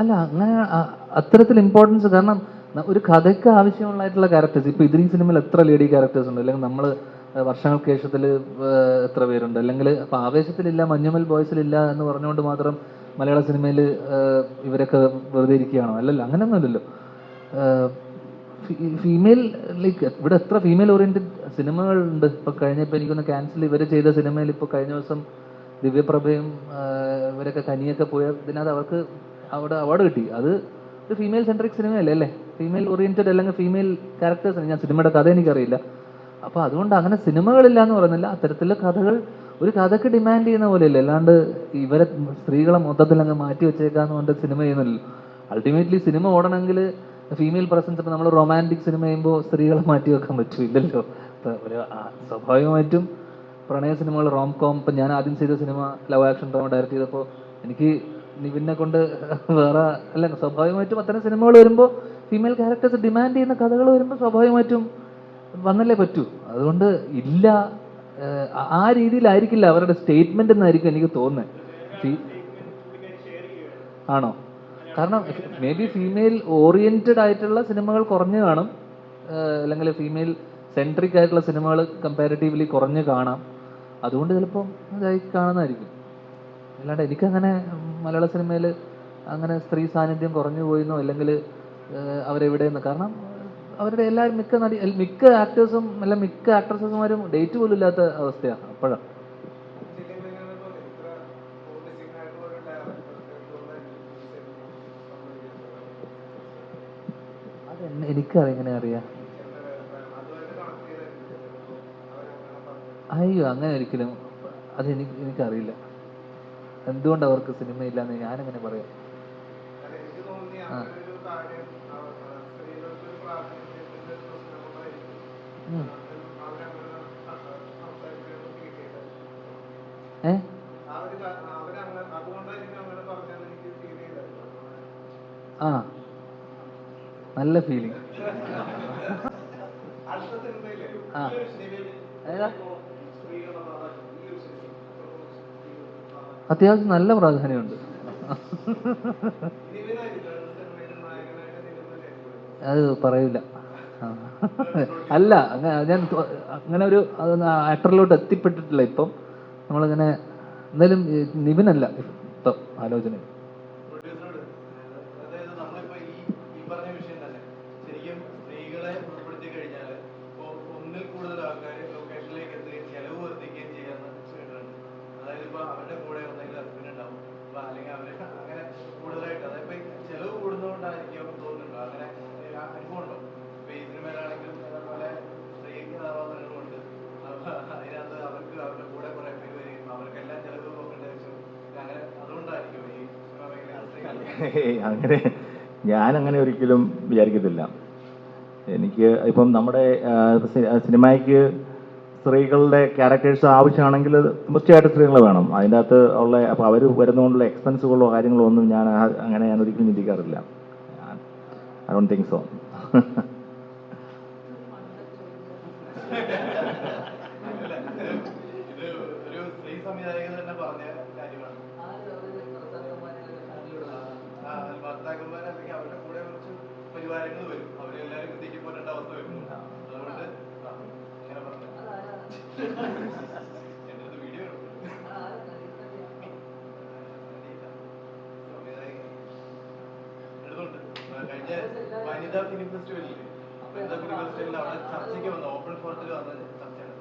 അല്ല അങ്ങനെ അത്തരത്തിൽ ഇമ്പോർട്ടൻസ് കാരണം ഒരു കഥയ്ക്ക് ആവശ്യമുള്ളതായിട്ടുള്ള ക്യാരക്ടേഴ്സ് ഇപ്പൊ ഇതിൽ സിനിമയിൽ എത്ര ലേഡി ക്യാരക്ടേഴ്സ് ഉണ്ട്? അല്ലെങ്കിൽ നമ്മൾ വർഷങ്ങൾക്ക് ശേഷത്തിൽ എത്ര പേരുണ്ട്? അല്ലെങ്കിൽ അപ്പൊ ആവേശത്തിലില്ല മഞ്ഞുമൽ ബോയ്സിലില്ല എന്ന് പറഞ്ഞുകൊണ്ട് മാത്രം മലയാള സിനിമയിൽ ഇവരൊക്കെ വെറുതെ ഇരിക്കുകയാണോ? അല്ലല്ലോ അങ്ങനെയൊന്നുമില്ലല്ലോ ഫീമെയിൽ ലൈക്ക് ഇവിടെ എത്ര ഫീമെയിൽ ഓറിയന്റഡ് സിനിമകളുണ്ട് ഇപ്പൊ കഴിഞ്ഞ ഇപ്പൊ എനിക്കൊന്ന് ക്യാൻസൽ ഇവർ ചെയ്ത സിനിമയിൽ ഇപ്പൊ കഴിഞ്ഞ ദിവസം ദിവ്യപ്രഭയും ഇവരൊക്കെ കനിയൊക്കെ പോയ അവർക്ക് അവിടെ അവാർഡ് കിട്ടി. അത് ഒരു ഫീമെയിൽ സെൻട്രിക് സിനിമയല്ലേ അല്ലേ ഫീമെയിൽ ഓറിയന്റഡ് അല്ലെങ്കിൽ ഫീമെയിൽ ക്യാരക്ടേഴ്സ് ഞാൻ സിനിമയുടെ കഥ എനിക്കറിയില്ല. അപ്പോൾ അതുകൊണ്ട് അങ്ങനെ സിനിമകളില്ല എന്ന് പറയുന്നില്ല. അത്തരത്തിലുള്ള കഥകൾ ഒരു കഥയ്ക്ക് ഡിമാൻഡ് ചെയ്യുന്ന പോലെയല്ലേ. അല്ലാണ്ട് ഇവരെ സ്ത്രീകളെ മൊത്തത്തിൽ അങ്ങ് മാറ്റി വെച്ചേക്കാന്ന് പറഞ്ഞിട്ട് സിനിമ ചെയ്യുന്നില്ലല്ലോ അൾട്ടിമേറ്റ്ലി സിനിമ ഓടണമെങ്കിൽ ഫീമെയിൽ പ്രസൻസ് ഇപ്പൊ നമ്മൾ റൊമാന്റിക് സിനിമ ചെയ്യുമ്പോൾ സ്ത്രീകളെ മാറ്റി വെക്കാൻ പറ്റില്ലല്ലോ ഒരു സ്വാഭാവികമായിട്ടും പ്രണയ സിനിമകൾ റോം കോം ഇപ്പം ഞാൻ ആദ്യം ചെയ്ത സിനിമ ലവ് ആക്ഷൻ ഡ്രാമ ഡയറക്റ്റ് ചെയ്തപ്പോൾ എനിക്ക് നിവിനെ കൊണ്ട് വേറെ അല്ല സ്വാഭാവികമായിട്ടും അത്തരം സിനിമകൾ വരുമ്പോൾ ഫീമെയിൽ ക്യാരക്ടേഴ്സ് ഡിമാൻഡ് ചെയ്യുന്ന കഥകൾ വരുമ്പോൾ സ്വാഭാവികമായിട്ടും വന്നല്ലേ പറ്റൂ. അതുകൊണ്ട് ഇല്ല ആ- രീതിയിലായിരിക്കില്ല അവരുടെ സ്റ്റേറ്റ്മെന്റ് എന്നായിരിക്കും എനിക്ക് തോന്നുന്നത് ആണോ? കാരണം മേ ബി ഫീമെയിൽ ഓറിയന്റഡ് ആയിട്ടുള്ള സിനിമകൾ കുറഞ്ഞു കാണും. അല്ലെങ്കിൽ ഫീമെയിൽ സെൻട്രിക് ആയിട്ടുള്ള സിനിമകൾ കമ്പാരിറ്റീവ്ലി കുറഞ്ഞു കാണാം. അതുകൊണ്ട് ചിലപ്പം ഇതായി കാണുന്നതായിരിക്കും. അല്ലാണ്ട് എനിക്കങ്ങനെ മലയാള സിനിമയിൽ അങ്ങനെ സ്ത്രീ സാന്നിധ്യം കുറഞ്ഞു പോയിന്നോ അല്ലെങ്കിൽ അവരെവിടെയെന്ന്. കാരണം അവരുടെ എല്ലാവരും മിക്ക നടി മിക്ക ആക്ടേഴ്സും അല്ല മിക്ക ആക്ട്രസസുമാരും ഡേറ്റ് പോലും ഇല്ലാത്ത അവസ്ഥയാണ് അപ്പോഴാണ് എനിക്കറിയാം എങ്ങനെ അറിയാം. അയ്യോ അങ്ങനെ ഒരിക്കലും. അത് എനിക്ക് എനിക്കറിയില്ല. എന്തുകൊണ്ട് അവർക്ക് സിനിമയില്ലാന്ന് ഞാനെങ്ങനെ പറയാം? ആ. ഉം. ഏ? ആ. നല്ല ഫീലിംഗ് ആ. ഏതാ? അത്യാവശ്യം നല്ല പ്രാധാന്യമുണ്ട്. അത് പറയില്ല. അല്ല ഞാൻ അങ്ങനെ ഒരു ആക്ടറിലോട്ട് എത്തിപ്പെട്ടിട്ടില്ല ഇപ്പം. നമ്മളിങ്ങനെ എന്തായാലും നിവിനല്ല ഇപ്പം ആലോചന അങ്ങനെ ഞാൻ അങ്ങനെ ഒരിക്കലും വിചാരിക്കത്തില്ല. എനിക്ക് ഇപ്പം നമ്മുടെ സിനിമയ്ക്ക് സ്ത്രീകളുടെ ക്യാരക്ടേഴ്സ് ആവശ്യമാണെങ്കിൽ തീർച്ചയായിട്ടും സ്ത്രീകൾ വേണം. അതിന്റെ അകത്ത് ഉള്ള അപ്പോൾ അവർ വരുന്നതുകൊണ്ടുള്ള എക്സ്പെൻസുകളോ കാര്യങ്ങളോ ഒന്നും ഞാൻ അങ്ങനെ ഞാൻ ഒരിക്കലും ചിന്തിക്കാറില്ല. ഐ ഡോണ്ട് തിങ്ക് സോ ഇത് ഒരു സ്ത്രീ സംവിധായകൻ തന്നെ പറഞ്ഞ കാര്യമാണ് ആ, ഭർത്താക്കന്മാർ അല്ലെങ്കിൽ അവരുടെ കൂടെ കുറച്ച് പരിവാരങ്ങൾ വരും. അവരെല്ലാരും കുത്തിക്ക് പോരേണ്ട അവസ്ഥ വരുന്നു. അതുകൊണ്ട് അങ്ങനെ പറഞ്ഞു. എന്റെ അടുത്ത് വീഡിയോ എടുത്തുണ്ട്. ആ, കഴിഞ്ഞ വനിതാ ഫിലിം ഫെസ്റ്റിവലിൽ വനിതാ ഫിലിം ഫെസ്റ്റിവലിൽ അവിടെ ചർച്ചയ്ക്ക് വന്ന ഓപ്പൺ ഫോറത്തിൽ വന്ന ചർച്ചയാണ്.